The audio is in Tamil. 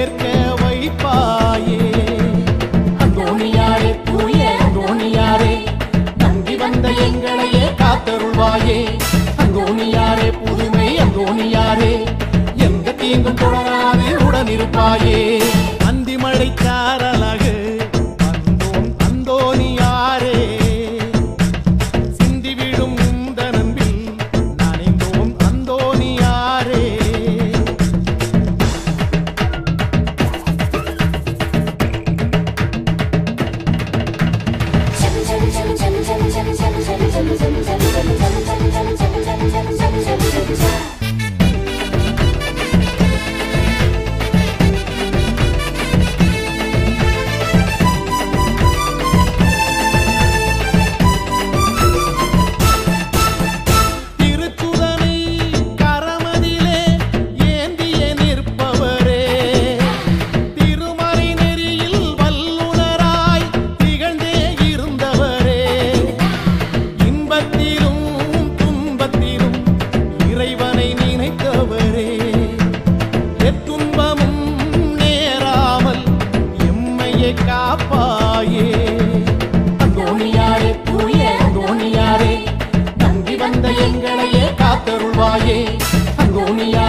ஏற்க வைப்பாயே. அந்தோணியாரே தூய அந்தோணியாரே நம்பி வந்த எங்களையே காத்தருள்வாயே. அந்தோணியாரே புதுமை அந்தோணியாரே எந்த தீங்கும் தொடராது உடனிருப்பாயே. அந்திமழை தாரா காத்தருள்வாயே அங்கோனியா